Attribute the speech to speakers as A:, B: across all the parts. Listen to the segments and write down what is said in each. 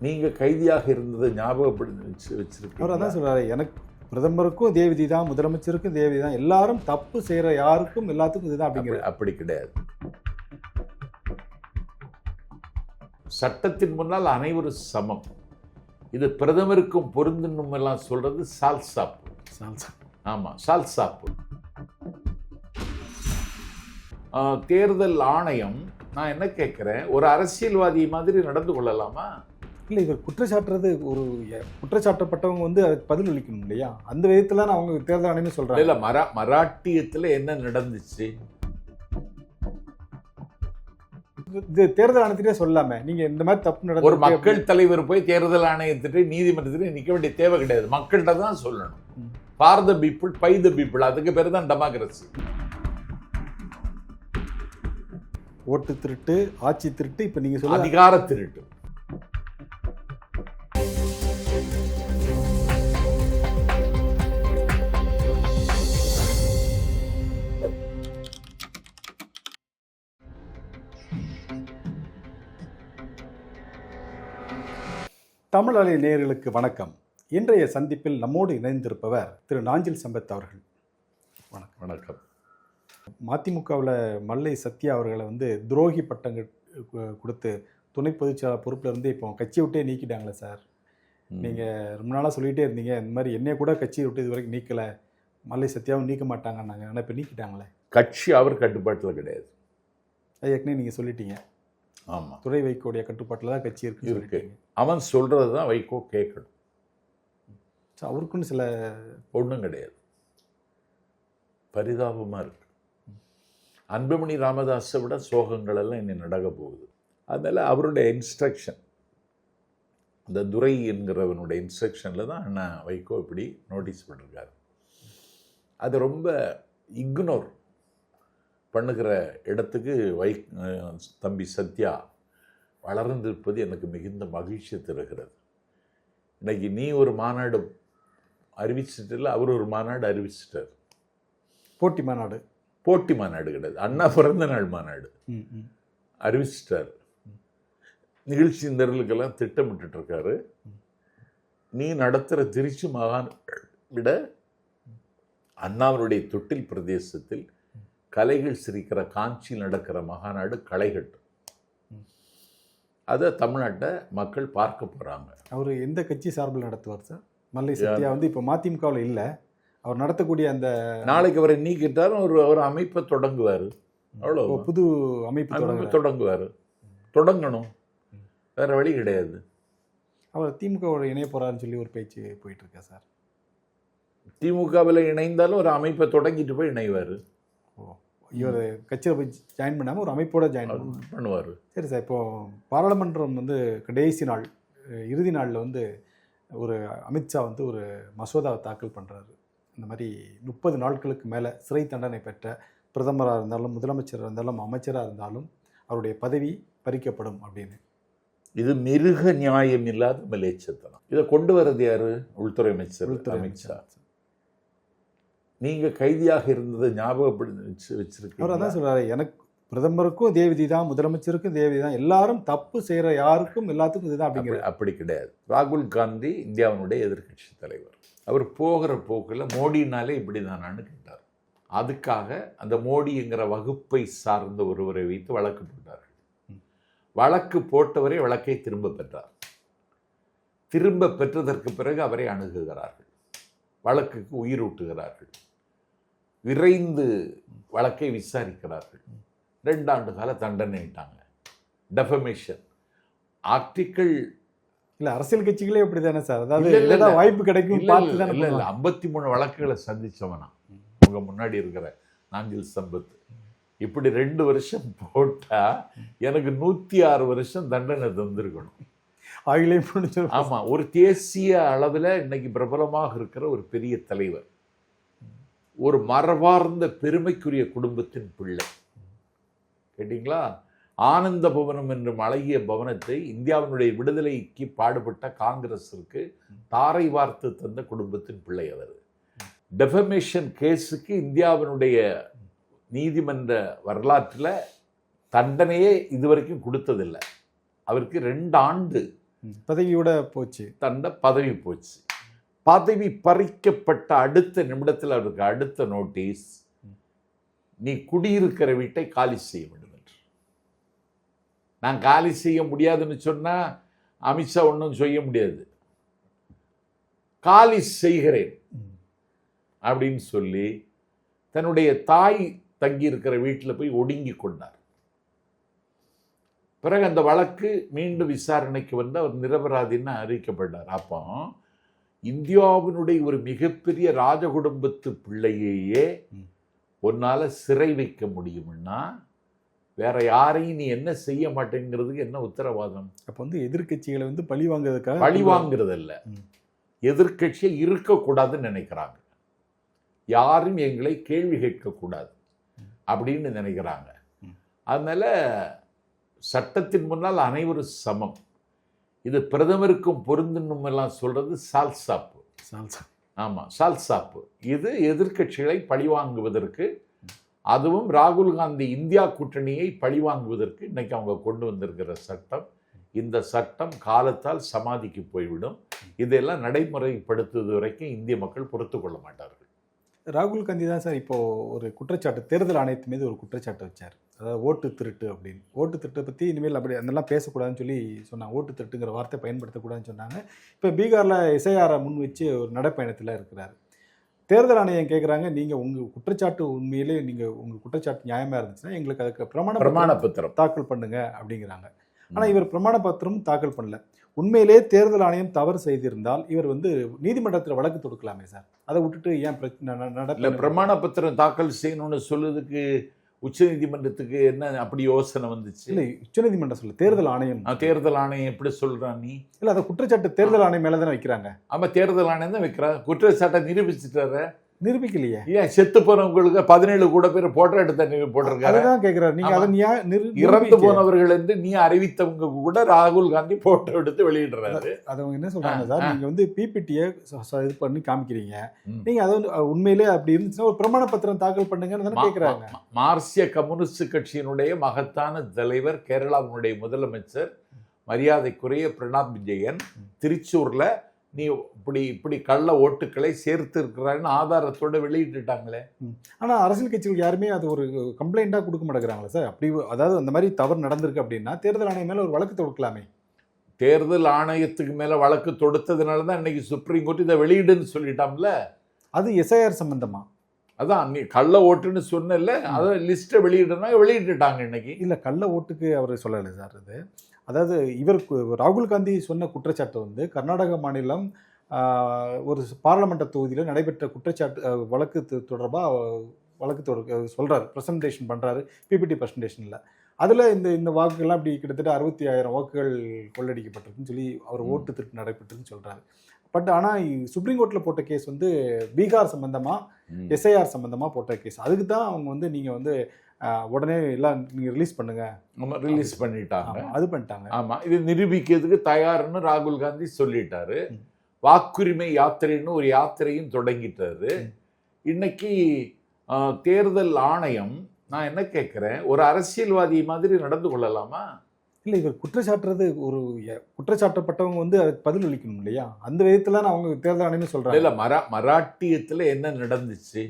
A: நீங்க கைதியாக இருந்ததை ஞாபகப்படுத்தி வச்சு
B: அவர்
A: வச்சிருக்கீங்க
B: அதான் சொல்றாரு எனக்கு பிரதமருக்கும் இதே விதி தான் முதலமைச்சருக்கும் இதே விதி தான் எல்லாரும் தப்பு செய்யற யாருக்கும் எல்லாத்துக்கும் இதுதான்
A: அப்படி
B: அப்படிங்கிற
A: அப்படி கிடையாது. சட்டத்தின் முன்னால் அனைவரும் சமம். இது பிரதமருக்கும் பொருந்தணும் எல்லாம் சொல்றது சால்சாப்பு. ஆமா சால்சாப்பு. ஆ, தேர்தல் ஆணையம் நான் என்ன கேட்கிறேன் ஒரு அரசியல்வாதி மாதிரி நடந்து கொள்ளலாமா?
B: இல்ல இவர் குற்றச்சாட்டுறது ஒரு குற்றச்சாட்டப்பட்டவங்க வந்து அதுக்கு பதில் அளிக்கணும் இல்லையா? அந்த விதத்துல தான் அவங்க தேர்தல் ஆணையம் சொல்றாங்க.
A: இல்ல மரா மராட்டியத்துல என்ன நடந்துச்சு?
B: இது தேர்தல் ஆணையத்திலே சொல்லாம நீங்க இந்த மாதிரி தப்பு
A: ஒரு
B: நடந்து
A: மக்கள் தலைவர் போய் தேர்தல் ஆணையத்திட்டு நீதிமன்றத்திட்டு நிக்க வேண்டிய தேவை கிடையாது. மக்கள்கிட்ட தான் சொல்லணும். For the people by the people அதுக்கு பேர் தான் டெமோக்ரஸி
B: ஓட்டு திருட்டு ஆட்சி திருட்டு இப்ப நீங்க சொல்ல
A: அதிகார திருட்டு.
B: தமிழ் அலை நேயர்களுக்கு வணக்கம். இன்றைய சந்திப்பில் நம்மோடு இணைந்திருப்பவர் திரு நாஞ்சில் சம்பத் அவர்கள். வணக்கம்.
A: வணக்கம்.
B: மதிமுகவில் மல்லை சத்யா அவர்களை வந்து துரோகி கு- கொடுத்து துணை பொதுச்செயலாளர் பொறுப்புல இருந்து இப்போ கட்சி விட்டே நீக்கிட்டாங்களே சார்.
A: ம்.
B: நீங்க ரொம்ப நாளா சொல்லிட்டே இருந்தீங்க. இந்த மாதிரி என்னைய கூட கட்சி விட்டு இது வரைக்கும் நீக்கல. மல்லை சத்யாவும் நீக்க மாட்டாங்கன்னாங்க. ஆனால் இப்போ நீக்கிட்டாங்களே.
A: கட்சி அவர் கட்டுப்பாட்டில் கிடையாது.
B: ஏற்கனவே நீங்க சொல்லிட்டீங்க.
A: ஆமா.
B: துறை வைக்கோடைய கட்டுப்பாட்டில் தான் கட்சி
A: இருக்கு.
B: சொல்லிட்டீங்க.
A: அவன் சொல்றது தான் வைகோ கேட்கணும்.
B: அவருக்குன்னு சில
A: ஒன்றும் கிடையாது. பரிதாபமா இருக்கு. அன்புமணி ராமதாஸை விட சோகங்கள் எல்லாம் இன்னும் நடக்க போகுது. அதனால அவருடைய இன்ஸ்ட்ரக்ஷன் இந்த துரை என்கிறவனுடைய இன்ஸ்ட்ரக்ஷனில் தான் அண்ணா வைகோ இப்படி நோட்டீஸ் பண்ணிருக்காரு. அது ரொம்ப இக்னோர் பண்ணுகிற இடத்துக்கு வை தம்பி சத்யா வளர்ந்திருப்பது எனக்கு மிகுந்த மகிழ்ச்சி தருகிறது. இன்னைக்கு நீ ஒரு மாநாடு அறிவிச்சிட்டில்ல அவர் ஒரு மாநாடு அறிவிச்சிட்டார்.
B: போட்டி மாநாடு.
A: போட்டி மாநாடு கிடையாது. அண்ணா பிறந்த நாள் மாநாடு. அறிவிச்சிட்டார். நிகழ்ச்சி நிரலுக்கெல்லாம் திட்டமிட்டுட்டு இருக்காரு நீ நடத்துகிற திருச்சி மகான் விட அண்ணாவனுடைய தொட்டில் பிரதேசத்தில் கலைகள் சிரிக்கிற காஞ்சியில் நடக்கிற மகாநாடு களைகட்டும் அதை தமிழ்நாட்டை மக்கள் பார்க்க போகிறாங்க
B: அவர் எந்த கட்சி சார்பில் நடத்துவார் சார்? மல்லை சத்யா வந்து இப்போ மதிமுகவில் இல்லை. அவர் நடத்தக்கூடிய அந்த
A: நாளைக்கு அவரை நீக்கிட்டாரும் ஒரு ஒரு அமைப்பை தொடங்குவார். அவ்வளோ
B: புது அமைப்பு தொடங்குறார்.
A: தொடங்குவார். தொடங்கணும். வேற வழி கிடையாது.
B: அவர் திமுகவோட இணைய போறாருன்னு சொல்லி ஒரு பேச்சு போயிட்டு இருக்கா சார்?
A: திமுகவில் இணைந்தாலும் ஒரு அமைப்பை தொடங்கிட்டு போய் இணைவார்.
B: இவர் கட்சியில் போய் ஜாயின் பண்ணாமல் ஒரு அமைப்போட ஜாயின் பண்ணுவார். சரி சார் இப்போ பாராளுமன்றம் வந்து கடைசி நாள் இறுதி நாளில் வந்து ஒரு அமித்ஷா வந்து ஒரு மசோதாவை தாக்கல் பண்ணுறாரு இந்த மாதிரி முப்பது நாட்களுக்கு மேலே சிறை தண்டனை பெற்ற பிரதமராக இருந்தாலும் முதலமைச்சராக இருந்தாலும் அமைச்சராக இருந்தாலும் அவருடைய பதவி பறிக்கப்படும் அப்படின்னு.
A: இது மிருக நியாயம் இல்லாத மலேச்சத்தனம் இதை கொண்டு வர்றது யாரு? உள்துறை அமைச்சர்
B: உள்துறை
A: அமித்ஷா
B: அமைச்சர்.
A: நீங்க கைதியாக இருந்ததை ஞாபகப்படுத்தி வச்சு
B: அவர்
A: வச்சிருக்கீங்க
B: அதான் சொல்றாரு எனக்கு பிரதமருக்கும் இதே விதி தான் முதலமைச்சருக்கும் இதே விதி தான் எல்லாரும் தப்பு செய்யற யாருக்கும் எல்லாத்துக்கும் இதுதான்
A: அப்படி
B: அப்படிங்கிற
A: அப்படி கிடையாது. ராகுல் காந்தி இந்தியாவினுடைய எதிர்க்கட்சி தலைவர். அவர் போகிற போக்கில் மோடினாலே இப்படி தானான்னு கேட்டார். அதுக்காக அந்த மோடிங்கிற வகுப்பை சார்ந்த ஒருவரை வைத்து வழக்கு போட்டார்கள். வழக்கு போட்டவரை வழக்கை திரும்ப பெற்றார். திரும்ப பெற்றதற்கு பிறகு அவரை அணுகுகிறார்கள். வழக்குக்கு உயிரூட்டுகிறார்கள். விரைந்து வழக்கை விசாரிக்கிறார்கள். ரெண்டு ஆண்டு கால தண்டனைட்டாங்க டெஃபமேஷன் ஆர்டிக்கிள்
B: இல்ல அரசியல் கட்சிகளே இப்படி தானே சார்? அதாவது. வாய்ப்பு கிடைக்கும்
A: இல்ல இல்ல. ஐம்பத்தி மூணு வழக்குகளை சந்திச்சவனா. உங்க முன்னாடி இருக்கிற நாஞ்சில் சம்பத். இப்படி ரெண்டு வருஷம் போட்டா எனக்கு நூத்தி ஆறு வருஷம் தண்டனை தந்திருக்கணும்.
B: ஆயிலே முடிஞ்சிடும்
A: ஆமா ஒரு தேசிய அளவில் இன்னைக்கு பிரபலமாக இருக்கிற ஒரு பெரிய தலைவர். ஒரு மரபார்ந்த பெருமைக்குரிய குடும்பத்தின் பிள்ளை. கேட்டிங்களா? ஆனந்த பவனம் என்னும் அழகிய பவனத்தை இந்தியாவினுடைய விடுதலைக்கு பாடுபட்ட காங்கிரஸிற்கு தாரை வார்த்து தந்த குடும்பத்தின் பிள்ளை அவர். டெஃபமேஷன் கேஸுக்கு இந்தியாவினுடைய நீதிமன்ற வரலாற்றில் தண்டனையே இதுவரைக்கும் கொடுத்ததில்லை. அவருக்கு ரெண்டு ஆண்டு.
B: பதவியோட போச்சு.
A: தண்ட பதவி போச்சு. பதவி பறிக்கப்பட்ட அடுத்த நிமிடத்தில் அவருக்கு அடுத்த நோட்டீஸ் நீ குடியிருக்கிற வீட்டை காலி செய்ய வேண்டும் என்று. நான் காலி செய்ய முடியாதுன்னு சொன்னா அமித்ஷா ஒன்றும் செய்ய முடியாது. காலி செய்கிறேன் அப்படின்னு சொல்லி தன்னுடைய தாய் தங்கியிருக்கிற வீட்டில் போய் ஒடுங்கி கொண்டார். பிறகு அந்த வழக்கு மீண்டும் விசாரணைக்கு வந்து அவர் நிரபராதின்னு அறிவிக்கப்பட்டார். அப்போ இந்தியாவினுடைய ஒரு மிகப்பெரிய ராஜகுடும்பத்து பிள்ளையையே. உன்னால சிறை வைக்க முடியும்னா வேற யாரையும் நீ என்ன செய்ய மாட்டேங்கிறதுக்கு என்ன உத்தரவாதம்
B: அப்போ வந்து எதிர்க்கட்சிகளை வந்து பழி வாங்குறதுக்காக
A: பழி வாங்குறதல்ல
B: ம்.
A: எதிர்க்கட்சியை இருக்கக்கூடாதுன்னு நினைக்கிறாங்க யாரும் எங்களை கேள்வி கேட்கக்கூடாது அப்படின்னு நினைக்கிறாங்க. அதனால சட்டத்தின் முன்னால் அனைவரும் சமம் இது பிரதமருக்கும் பொருந்தணும் எல்லாம் சொல்றது சால்சாப்பு.
B: சால்சா.
A: ஆமாம் சால்சாப்பு. இது எதிர்க்கட்சிகளை பழிவாங்குவதற்கு அதுவும் ராகுல் காந்தி இந்தியா கூட்டணியை பழிவாங்குவதற்கு இன்னைக்கு அவங்க கொண்டு வந்திருக்கிற சட்டம். இந்த சட்டம் காலத்தால் சமாதிக்கு போய்விடும். இதெல்லாம் நடைமுறைப்படுத்துவது வரைக்கும் இந்திய மக்கள் பொறுத்து கொள்ள மாட்டார்கள்.
B: ராகுல் காந்தி தான் சார் இப்போ ஒரு குற்றச்சாட்டு தேர்தல் ஆணையத்து மீது ஒரு குற்றச்சாட்டு வச்சார். அதாவது ஓட்டு திருட்டு அப்படின்னு. ஓட்டு திருட்டை பற்றி இனிமேல் அப்படி அதெல்லாம் பேசக்கூடாதுன்னு சொல்லி சொன்னாங்க. ஓட்டு திருட்டுங்கிற வார்த்தை பயன்படுத்தக்கூடாதுன்னு சொன்னாங்க. இப்போ பீகாரில் எஸ்ஐஆரை முன் வச்சு ஒரு நடைப்பயணத்தில் இருக்கிறார். தேர்தல் ஆணையம் கேட்குறாங்க நீங்கள் உங்கள் குற்றச்சாட்டு உண்மையிலே நீங்கள் உங்கள் குற்றச்சாட்டு நியாயமாக இருந்துச்சுன்னா எங்களுக்கு அதுக்கு பிரமாண
A: பிரமாண
B: பத்திரம்
A: பத்திரம்.
B: தாக்கல் பண்ணுங்க அப்படிங்கிறாங்க. ஆனால் இவர் பிரமாண பத்திரம் தாக்கல் பண்ணல. உண்மையிலே தேர்தல் ஆணையம் தவறு செய்திருந்தால் இவர் வந்து நீதிமன்றத்தில் வழக்கு தொடுக்கலாமே சார். அதை விட்டுட்டு ஏன் பிரச்சனை நடக்கல
A: பிரமாண பத்திரம் தாக்கல் செய்யணும்னு சொல்லுறதுக்கு உச்சநீதிமன்றத்துக்கு என்ன அப்படி யோசனை வந்துச்சு?
B: இல்லை உச்சநீதிமன்றம் சொல்ல தேர்தல் ஆணையம்.
A: தேர்தல் ஆணையம் எப்படி சொல்றான் நீ?
B: இல்லை அதை குற்றச்சாட்டு தேர்தல் ஆணையம் மேலே தானே வைக்கிறாங்க.
A: ஆமா தேர்தல் ஆணையம் தான் வைக்கிறான் குற்றச்சாட்டை நிரூபிச்சுட்டாரு.
B: நிரூபிக்கலையே.
A: ஏன் செத்து போனவங்களுக்கு பதினேழு கூட பேர் போட்டோ எடுத்த போட்டிருக்காரு?
B: அதுதான் கேட்குறாரு நீங்கள் அதை நிரு-
A: இறந்து. போனவர்கள் என்று நீ அறிவித்தவங்க கூட ராகுல் காந்தி போட்டோ எடுத்து வெளியிடுறாரு.
B: அது அவங்க என்ன சொல்றாங்க சார். நீங்க வந்து பிபிடியை இது பண்ணி காமிக்கிறீங்க. நீங்க அதை உண்மையிலே அப்படி இருந்துச்சுன்னா ஒரு பிரமாண பத்திரம் தாக்கல் பண்ணுங்கன்னு கேட்குறாங்க
A: மார்க்சிய கம்யூனிஸ்ட் கட்சியினுடைய மகத்தான தலைவர் கேரளாவினுடைய முதலமைச்சர் மரியாதைக்குரிய பிரணாப் விஜயன் திருச்சூர்ல நீ இப்படி இப்படி கள்ள ஓட்டுக்களை சேர்த்து இருக்கிறான்னு ஆதாரத்தோட வெளியிட்டுட்டாங்களே.
B: ஆனா அரசியல் கட்சிகள் யாருமே அது ஒரு கம்ப்ளைண்டா கொடுக்க மாட்டேங்கிறாங்களா சார். அப்படி அதாவது அந்த மாதிரி தவறு நடந்திருக்கு அப்படின்னா தேர்தல் ஆணையம் மேல ஒரு வழக்கு தொடுக்கலாமே.
A: தேர்தல் ஆணையத்துக்கு மேல வழக்கு தொடுத்ததுனால தான் இன்னைக்கு சுப்ரீம் கோர்ட் இதை வெளியிடுன்னு சொல்லிட்டாம்ல.
B: அது எஸ்ஐஆர் சம்பந்தமா?
A: அதான் நீ கள்ள ஓட்டுன்னு சொன்னல அதை லிஸ்ட்டை வெளியிடுனா வெளியிட்டுட்டாங்க இன்னைக்கு.
B: இல்ல கள்ள ஓட்டுக்கு அவர் சொல்லலை சார் அது. அதாவது இவர் ராகுல் காந்தி சொன்ன குற்றச்சாட்டு வந்து கர்நாடக மாநிலம் ஒரு பார்லமெண்ட் தொகுதியில் நடைபெற்ற குற்றச்சாட்டு வழக்கு தொ- தொடர்பா அஹ், வழக்கு தொட சொல்றாரு ப்ரெசன்டேஷன் பண்றாரு பிபிடி ப்ரெசன்டேஷன்ல அதுல இந்த இந்த வாக்குகள்லாம் இப்படி கிட்டத்தட்ட அறுபத்தி ஆயிரம் வாக்குகள் கொள்ளடிக்கப்பட்டிருக்குன்னு சொல்லி அவர். ஓட்டு திருட்டு நடைபெற்றுன்னு சொல்றாரு பட் ஆனா சுப்ரீம் கோர்ட்ல போட்ட கேஸ் வந்து பீகார் சம்பந்தமா
A: ம்.
B: எஸ்ஐஆர் சம்பந்தமா போட்ட கேஸ் அதுக்கு தான் அவங்க வந்து நீங்க வந்து உடனே எல்லாம் நீங்க ரிலீஸ் பண்ணுங்க.
A: ஆமா ரிலீஸ் பண்ணிட்டாங்க.
B: அது பண்ணிட்டாங்க.
A: ஆமா இது நிரூபிக்கிறதுக்கு தயார்னு ராகுல் காந்தி சொல்லிட்டாரு. வாக்குரிமை யாத்திரைன்னு ஒரு யாத்திரையும் தொடங்கிட்டாரு. இன்னைக்கு தேர்தல் ஆணையம் நான் என்ன கேட்கிறேன் ஒரு அரசியல்வாதி மாதிரி நடந்து கொள்ளலாமா?
B: இல்ல இவர் குற்றச்சாட்டுறது ஒரு குற்றச்சாட்டப்பட்டவங்க வந்து அதுக்கு பதில் அளிக்கணும் இல்லையா? அந்த விதத்துல தான் அவங்க தேர்தல் ஆணையமே சொல்றாங்க.
A: இல்ல மரா மராட்டியத்துல என்ன நடந்துச்சு?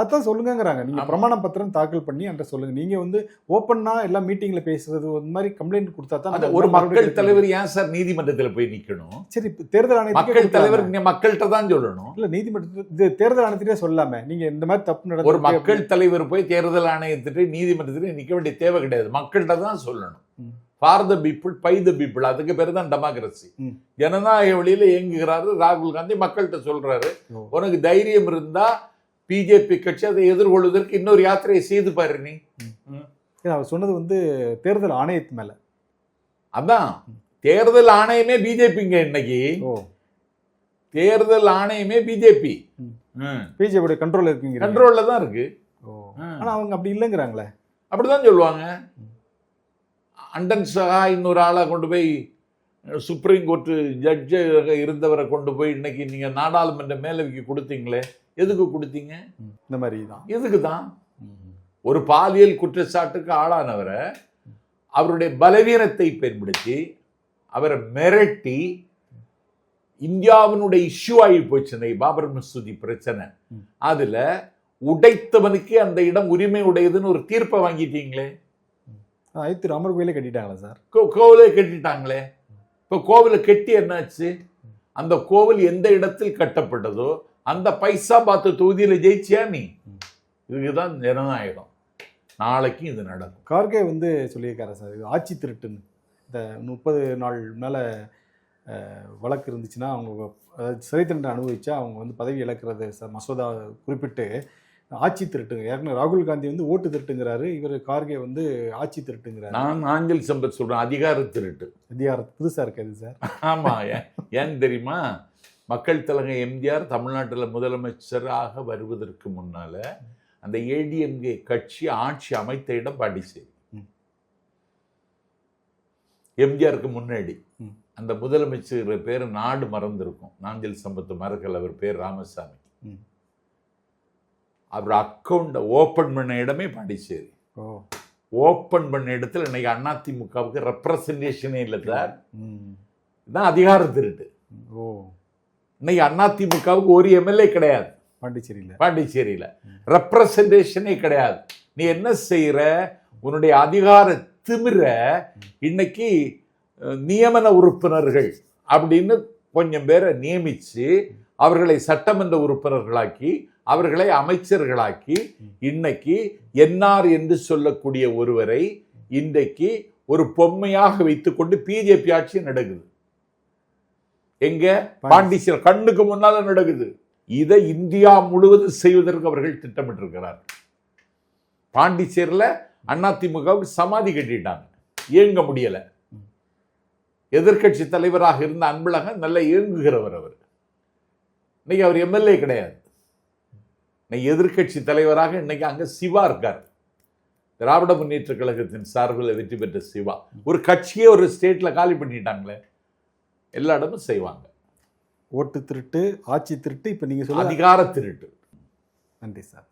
B: அதான் சொல்லுங்கங்கிறாங்க. நீங்க
A: ஆமா.
B: பிரமாண பத்திரம் தாக்கல் பண்ணி என்கிட்ட சொல்லுங்க. நீங்க வந்து ஓப்பனா எல்லாம் மீட்டிங்ல பேசுறது அந்த மாதிரி கம்ப்ளைண்ட் கொடுத்தா தான்
A: ஒரு மக்கள் தலைவர் ஏன் சார் நீதிமன்றத்துல போய் நிக்கணும்?
B: சரி தேர்தல் ஆணையத்துக்கே
A: மக்கள். தலைவர் மக்கள்கிட்ட தான் சொல்லணும்.
B: இல்ல நீதிமன்றத்து இது தேர்தல் ஆணையத்திலே சொல்லாம நீங்க இந்த மாதிரி தப்பு
A: ஒரு
B: நடந்து
A: மக்கள் தலைவர் போய் தேர்தல் ஆணையத்திட்டு நீதிமன்றத்தில் நிக்க வேண்டிய தேவை கிடையாது. மக்கள்கிட்ட தான் சொல்லணும். For the people by the people அதுக்கு பேர் தான் டெமோக்ரஸி. ஜனநாயக வழியில இயங்குகிறாரு ராகுல் காந்தி மக்கள்கிட்ட சொல்றாரு. உனக்கு தைரியம் இருந்தா பிஜேபி கட்சி அதை எதிர்கொள்வதற்கு இன்னொரு யாத்திரையை செய்து பாரு நீ.
B: அவர் சொன்னது வந்து தேர்தல் ஆணையத்து மேல.
A: அதான். தேர்தல் ஆணையமே பிஜேபிங்க இன்னைக்கு. தேர்தல் ஆணையமே பிஜேபி.
B: பிஜேபியோட கண்ட்ரோல் இருக்குங்க.
A: கண்ட்ரோல்ல தான் இருக்கு.
B: ஆனா அவங்க அப்படி இல்லைங்கிறாங்களே.
A: அப்படிதான் சொல்லுவாங்க. அண்டன் சகா இன்னொரு ஆளை கொண்டு போய் சுப்ரீம் கோர்ட்டு ஜட்ஜு இருந்தவரை கொண்டு போய் இன்னைக்கு நீங்க நாடாளுமன்ற மேலவைக்கு கொடுத்தீங்களே எதுக்கு கொடுத்தீங்க.
B: இந்த மாதிரி தான்.
A: எதுக்கு தான்? ஒரு பாலியல் குற்றச்சாட்டுக்கு ஆளானவரை அவருடைய பலவீனத்தை பயன்படுத்தி அவரை மிரட்டி இந்தியாவினுடைய இஷ்யூ ஆகி போச்சு இந்த பாபர் மசூதி பிரச்சனை. அதுல உடைத்தவனுக்கே அந்த இடம் உரிமை உடையதுன்னு ஒரு தீர்ப்பை வாங்கிட்டீங்களே?
B: ராமர் கோயிலே கட்டிட்டாங்களா சார்.
A: கோவிலை கட்டிட்டாங்களே? இப்போ கோவிலை கெட்டி என்னாச்சு? அந்த கோவில் எந்த இடத்தில் கட்டப்பட்டதோ அந்த பைசா பார்த்த தொகுதியில் ஜெயிச்சியா நீ? இதுதான் ஜனநாயகம். நாளைக்கு இது நடக்கும்.
B: கார்கே வந்து சொல்லியிருக்காரு சார் இது ஆட்சி திருட்டுன்னு. இந்த முப்பது நாள் மேலே வழக்கு இருந்துச்சுன்னா அவங்க அதாவது சிறை தண்டனை அனுபவிச்சா அவங்க வந்து பதவி இழக்கிறது சார் மசோதா குறிப்பிட்டு ஆட்சி திருட்டுங்க. ஏற்கனவே ராகுல் காந்தி வந்து ஓட்டு திருட்டுங்கிறாரு. இவர் கார்கே வந்து ஆட்சி திருட்டுங்கிறாரு.
A: நான் ஆஞ்சல் சம்பத் சொல்றேன். அதிகார திருட்டு.
B: அதிகாரம் புதுசாக இருக்காது சார்.
A: ஆமா ஏன் ஏன் தெரியுமா? மக்கள் தலைவர் எம்ஜிஆர் தமிழ்நாட்டில் முதலமைச்சராக வருவதற்கு முன்னால அந்த ஏடிஎம்கே கட்சி ஆட்சி அமைத்த இடம் பாண்டிச்சேரி. எம்ஜிஆருக்கு முன்னாடி. அந்த முதலமைச்சர் பேர் நாடு மறந்திருக்கும். நாஞ்சில் சம்பத்து மறக்கல் அவர் பேர் ராமசாமி. அவர் அக்கௌண்ட்டை ஓப்பன் பண்ண இடமே பாண்டிச்சேரி.
B: ஓ.
A: ஓப்பன் பண்ண இடத்துல இன்னைக்கு அதிமுகவுக்கு ரெப்ரசன்டேஷனே இல்லை சார்.
B: ம்.
A: இதுதான் அதிகார திருட்டு.
B: ஓ.
A: இன்னைக்கு அதிமுகவுக்கு ஒரு எம்எல்ஏ கிடையாது.
B: பாண்டிச்சேரியில்.
A: பாண்டிச்சேரியில. ரெப்ரசன்டேஷனே கிடையாது. நீ என்ன செய்யற உன்னுடைய அதிகார திமிர இன்னைக்கு நியமன உறுப்பினர்கள் அப்படின்னு கொஞ்சம் பேரை நியமிச்சு அவர்களை சட்டமன்ற உறுப்பினர்களாக்கி அவர்களை அமைச்சர்களாக்கி இன்னைக்கு என்ஆர் என்று சொல்லக்கூடிய ஒருவரை இன்றைக்கு ஒரு பொம்மையாக வைத்துக்கொண்டு பிஜேபி ஆட்சி நடக்குது. எங்க? பாண்டிச்சேரி கண்ணுக்கு முன்னால நடக்குது. இதை இந்தியா முழுவதும் செய்வதற்கு அவர்கள் திட்டமிட்டிருக்கிறார். பாண்டிச்சேரியில் அதிமுகவுக்கு சமாதி கட்டிட்டாங்க. இயங்க முடியல. எதிர்க்கட்சி தலைவராக இருந்த அன்பழகன் நல்ல இயங்குகிறவர் அவர். இன்னைக்கு அவர் எம்எல்ஏ கிடையாது. இன்னைக்கு எதிர்க்கட்சி தலைவராக இன்னைக்கு அங்க சிவா இருக்கார். திராவிட முன்னேற்ற கழகத்தின் சார்பில் வெற்றி பெற்ற சிவா. ஒரு கட்சியே ஒரு ஸ்டேட்ல காலி பண்ணிட்டாங்களே. எல்லா இடமும் செய்வாங்க.
B: ஓட்டு திருட்டு ஆட்சி திருட்டு இப்போ நீங்கள் சொல்ல
A: அதிகார திருட்டு.
B: நன்றி சார்.